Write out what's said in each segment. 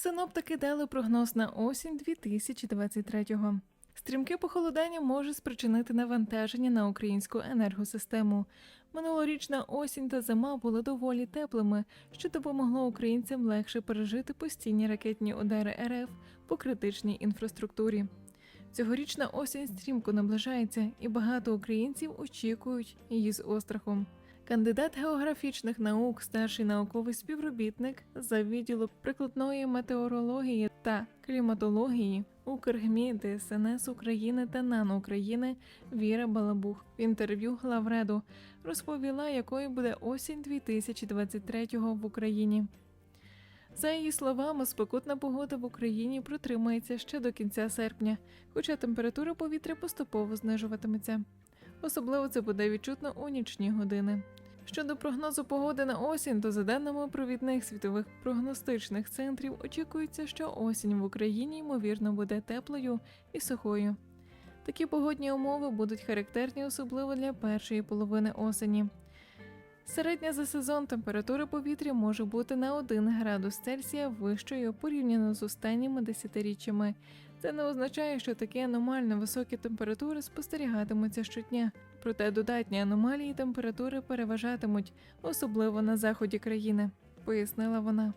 Синоптики дали прогноз на осінь 2023-го. Стрімке похолодання може спричинити навантаження на українську енергосистему. Минулорічна осінь та зима були доволі теплими, що допомогло українцям легше пережити постійні ракетні удари РФ по критичній інфраструктурі. Цьогорічна осінь стрімко наближається, і багато українців очікують її з острахом. Кандидат географічних наук, старший науковий співробітник за відділу прикладної метеорології та кліматології Укргмі ДСНС України та НАН України Віра Балабух в інтерв'ю Главреду розповіла, якою буде осінь 2023-го в Україні. За її словами, спекотна погода в Україні протримається ще до кінця серпня, хоча температура повітря поступово знижуватиметься. Особливо це буде відчутно у нічні години. Щодо прогнозу погоди на осінь, то за даними провідних світових прогностичних центрів, очікується, що осінь в Україні ймовірно буде теплою і сухою. Такі погодні умови будуть характерні особливо для першої половини осені. Середня за сезон температура повітря може бути на 1 градус Цельсія вищою порівняно з останніми десятиріччями. Це не означає, що такі аномально високі температури спостерігатимуться щодня. Проте додатні аномалії температури переважатимуть, особливо на заході країни, пояснила вона.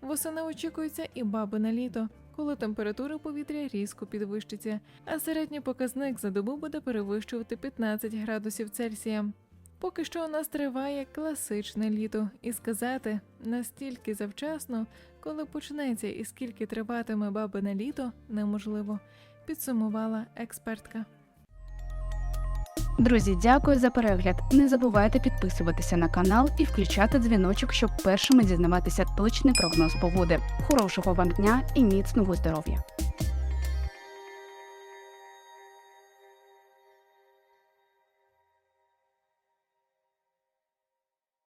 Восени очікується і бабине літо, коли температура повітря різко підвищиться, а середній показник за добу буде перевищувати 15 градусів Цельсія. Поки що у нас триває класичне літо, і сказати настільки завчасно, коли почнеться і скільки триватиме бабине літо, неможливо, підсумувала експертка. Друзі, дякую за перегляд. Не забувайте підписуватися на канал і включати дзвіночок, щоб першими дізнаватися точний прогноз погоди. Хорошого вам дня і міцного здоров'я!